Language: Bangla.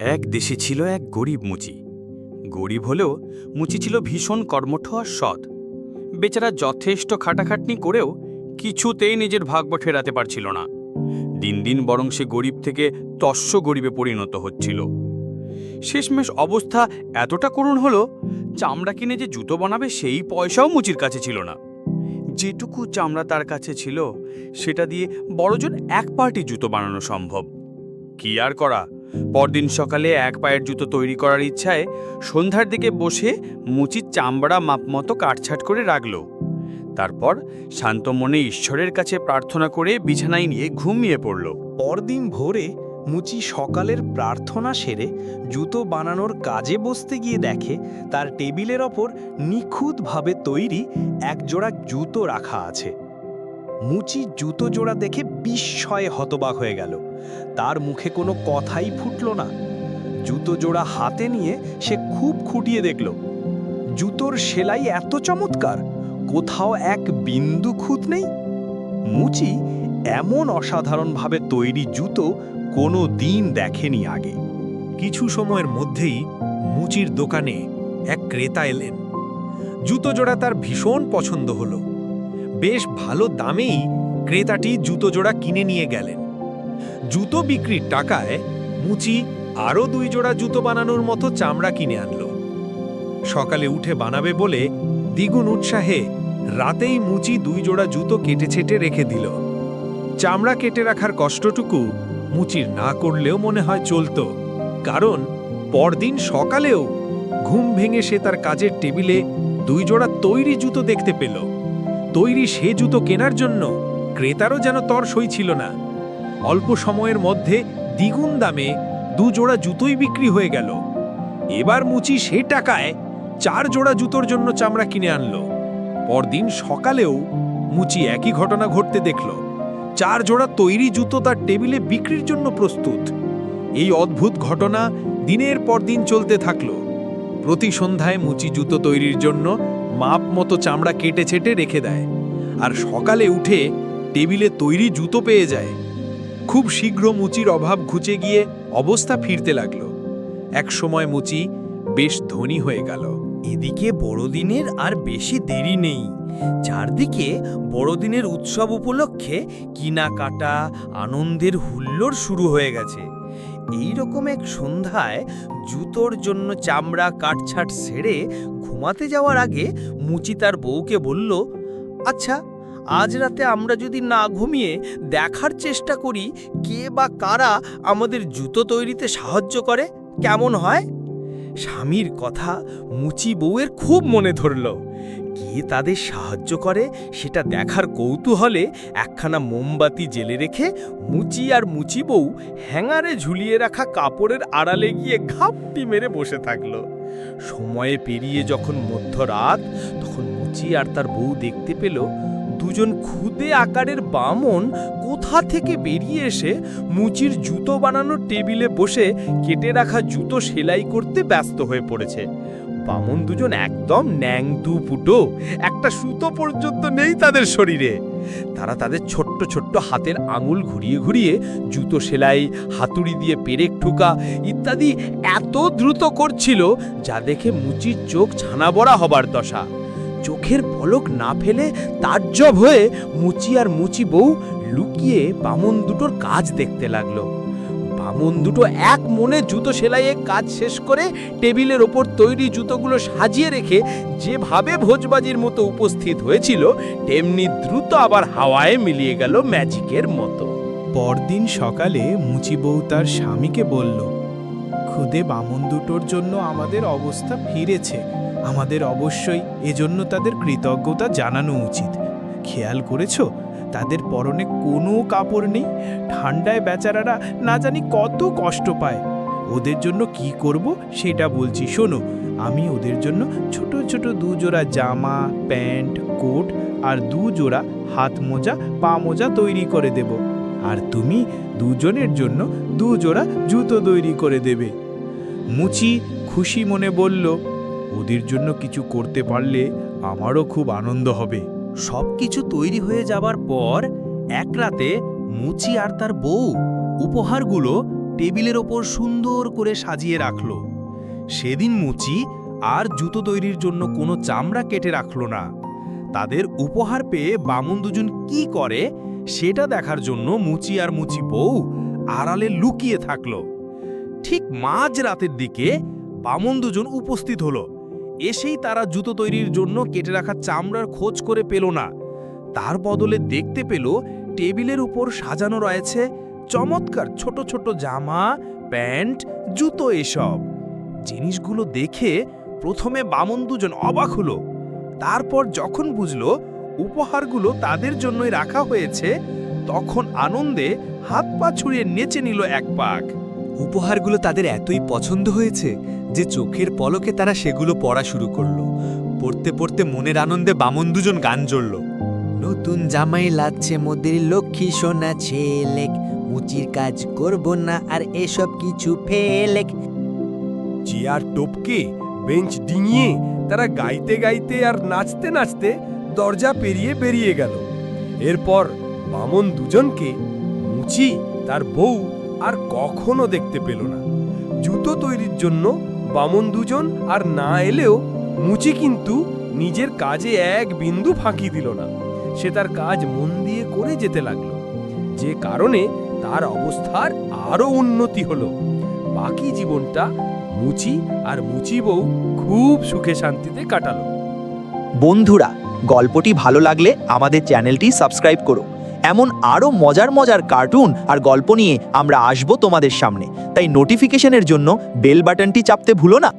এক দেশে ছিল এক গরিব মুচি। গরিব হলেও মুচি ছিল ভীষণ কর্মঠ আর সৎ। বেচারা যথেষ্ট খাটাখাটনি করেও কিছুতেই নিজের ভাগ্য ঠেরাতে পারছিল না। দিন দিন বরং সে গরিব থেকে তস্য গরিবে পরিণত হচ্ছিল। শেষমেশ অবস্থা এতটা করুণ হলো, চামড়া কিনে যে জুতো বানাবে সেই পয়সাও মুচির কাছে ছিল না। যেটুকু চামড়া তার কাছে ছিল, সেটা দিয়ে বড়জন এক পার্টি জুতো বানানো সম্ভব। কি আর করা? পরদিন সকালে এক পায়ের জুতো তৈরি করার ইচ্ছায় সন্ধ্যার দিকে বসে মুচির চামড়া মাপমতো কাটছাট করে রাখল। তারপর শান্ত মনে ঈশ্বরের কাছে প্রার্থনা করে বিছানায় নিয়ে ঘুমিয়ে পড়ল। পরদিন ভোরে মুচি সকালের প্রার্থনা সেরে জুতো বানানোর কাজে বসতে গিয়ে দেখে তার টেবিলের ওপর নিখুঁতভাবে তৈরি একজোড়া জুতো রাখা আছে। মুচি জুতো জোড়া দেখে বিস্ময়ে হতবাক হয়ে গেল। তার মুখে কোনো কথাই ফুটল না। জুতো জোড়া হাতে নিয়ে সে খুব খুঁটিয়ে দেখল। জুতোর সেলাই এত চমৎকার, কোথাও এক বিন্দু খুঁত নেই। মুচি এমন অসাধারণভাবে তৈরি জুতো কোনো দিন দেখেনি আগে। কিছু সময়ের মধ্যেই মুচির দোকানে এক ক্রেতা এলেন। জুতো জোড়া তার ভীষণ পছন্দ হলো। বেশ ভালো দামেই ক্রেতাটি জুতো জোড়া কিনে নিয়ে গেলেন। জুতো বিক্রির টাকায় মুচি আরও দুই জোড়া জুতো বানানোর মতো চামড়া কিনে আনল। সকালে উঠে বানাবে বলে দ্বিগুণ উৎসাহে রাতেই মুচি দুই জোড়া জুতো কেটে ছেটে রেখে দিল। চামড়া কেটে রাখার কষ্টটুকু মুচির না করলেও মনে হয় চলত, কারণ পরদিন সকালেও ঘুম ভেঙে সে তার কাজের টেবিলে দুই জোড়া তৈরি জুতো দেখতে পেল। তৈরি সে জুতো কেনার জন্য ক্রেতারও যেন তর সই ছিল না। অল্প সময়ের মধ্যে দ্বিগুণ দামে দুজোড়া জুতোই বিক্রি হয়ে গেল। এবার মুচি সে টাকায় চার জোড়া জুতোর জন্য চামড়া কিনে আনল। পরদিন সকালেও মুচি একই ঘটনা ঘটতে দেখল। চার জোড়া তৈরি জুতো তার টেবিলে বিক্রির জন্য প্রস্তুত। এই অদ্ভুত ঘটনা দিনের পর দিন চলতে থাকল। প্রতি সন্ধ্যায় মুচি জুতো তৈরির জন্য মাপ মতো চামড়া কেটে ছেটে রেখে দেয় আর সকালে উঠে টেবিলে তৈরি জুতো পেয়ে যায়। খুব শীঘ্র মুচির অভাব ঘুচে গিয়ে অবস্থা ফিরতে লাগল। এক সময় মুচি বেশ ধনী হয়ে গেল। এদিকে বড়দিনের আর বেশি দেরি নেই। চারদিকে বড়দিনের উৎসব উপলক্ষে কেনাকাটা, আনন্দের হুল্লোড় শুরু হয়ে গেছে। এই রকম এক সন্ধ্যায় জুতোর জন্য চামড়া, কাটছাট সেরে ঘুমাতে যাওয়ার আগে মুচি তার বউকে বলল আচ্ছা আজ রাতে আমরা যদি না ঘুমিয়ে দেখার চেষ্টা করি, কে বা কারা আমাদের জুতো তৈরিতে সাহায্য করে? কেমন হয়? স্বামীর কথা মুচি বউয়ের খুব মনে ধরল। তাদের সাহায্য করে, সেটা দেখার কৌতূহলে একখানা মোমবাতি জেলে রেখে মুচি আর মুচি বউ হ্যাঙ্গারে ঝুলিয়ে রাখা কাপড়ের আড়ালে গিয়ে ঘাপটি মেরে বসে থাকল। সময়ে পেরিয়ে যখন মধ্যরাত, তখন মুচি আর তার বউ দেখতে পেল দুজন খুদে আকারের বামন কোথা থেকে বেরিয়ে এসে মুচির জুতো বানানোর টেবিলে বসে কেটে রাখা জুতো সেলাই করতে ব্যস্ত হয়ে পড়েছে। বামন দুজন একদম ন্যাং দু ফুটো একটা সুতো পর্যন্ত নেই তাদের শরীরে। তারা তাদের ছোট্ট ছোট্ট হাতের আঙুল ঘুরিয়ে ঘুরিয়ে, জুতো সেলাই, হাতুড়ি দিয়ে পেরেক ঠুকা ইত্যাদি এত দ্রুত করছিল যা দেখে মুচির চোখ ছানা বড়া হবার দশা। চোখের পলক না ফেলে তাজ্জব হয়ে মুচি আর মুচি বউ লুকিয়ে বামন দুটোর কাজ দেখতে লাগল। বামন দুটো এক মনে জুতো সেলাইয়ে কাজ শেষ করে টেবিলের ওপর তৈরি জুতোগুলো সাজিয়ে রেখে যেভাবে ভোজবাজির মতো উপস্থিত হয়েছিল, তেমনি দ্রুত আবার হাওয়ায় মিলিয়ে গেল ম্যাজিকের মতো। পরদিন সকালে মুচি বউ তার স্বামীকে বলল, খুদে বামন দুটোর জন্য আমাদের অবস্থা ফিরেছে। আমাদের অবশ্যই এজন্য তাদের কৃতজ্ঞতা জানানো উচিত। খেয়াল করেছ? তাদের পরনে কোনো কাপড় নেই। ঠান্ডায় বেচারারা না জানি কত কষ্ট পায়। ওদের জন্য কি করব সেটা বলছি, শোনো। আমি ওদের জন্য ছোট ছোট দু জোড়া জামা, প্যান্ট, কোট আর দু জোড়া হাত মোজা, পা মোজা তৈরি করে দেব। আর তুমি দুজনের জন্য দু জোড়া জুতো তৈরি করে দেবে। মুচি খুশি মনে বলল, ওদের জন্য কিছু করতে পারলে আমারও খুব আনন্দ হবে। সবকিছু তৈরি হয়ে যাবার পর এক রাতে মুচি আর তার বউ উপহারগুলো টেবিলের ওপর সুন্দর করে সাজিয়ে রাখল। সেদিন মুচি আর জুতো তৈরির জন্য কোনো চামড়া কেটে রাখল না। তাদের উপহার পেয়ে বামুন দুজন কি করে সেটা দেখার জন্য মুচি আর মুচি বউ আড়ালে লুকিয়ে থাকল। ঠিক মাঝ রাতের দিকে বামন দুজন উপস্থিত হলো এসেই তারা জুতো তৈরির জন্য কেটে রাখা চামড়ার খোঁজ করে পেল না। তার বদলে দেখতে পেল টেবিলের উপর সাজানো রয়েছে চমৎকার ছোট ছোট জামা, প্যান্ট, জুতো এসব। জিনিসগুলো দেখে প্রথমে বামন দুজন অবাক হলো। তারপর যখন বুঝলো উপহারগুলো তাদের জন্যই রাখা হয়েছে, তখন আনন্দে হাত পা ছুঁড়িয়ে নেচে নিল এক পাক। উপহারগুলো তাদের এতই পছন্দ হয়েছে যে চোখের পলকে তারা সেগুলো পড়া শুরু করল। পড়তে পড়তে মনের আনন্দে বামন দুজন গান জড়ল নতুন জামাই লাগছে মোদের লক্ষ্মী সোনা ছেলেক, মুচির কাজ করব না আর এসব কিছু ফেলেক। চেয়ার টপকে, বেঞ্চ ডিঙিয়ে, তারা গাইতে গাইতে আর নাচতে নাচতে দরজা পেরিয়ে বেরিয়ে গেল। এরপর বামন দুজনকে মুচি, তার বউ আর কখনো দেখতে পেল না। জুতো তৈরির জন্য বামন দুজন আর না এলেও মুচি কিন্তু নিজের কাজে এক বিন্দু ফাঁকি দিল না। সে তার কাজ মন দিয়ে করে যেতে লাগল। যে কারণে তার অবস্থার আরও উন্নতি হলো। বাকি জীবনটা মুচি আর মুচি বউ খুব সুখে শান্তিতে কাটালো। বন্ধুরা, গল্পটি ভালো লাগলে আমাদের চ্যানেলটি সাবস্ক্রাইব করো। এমন আরও মজার মজার কার্টুন আর গল্প নিয়ে আমরা আসব তোমাদের সামনে। তাই নোটিফিকেশনের জন্য বেল বাটনটি চাপতে ভুলো না।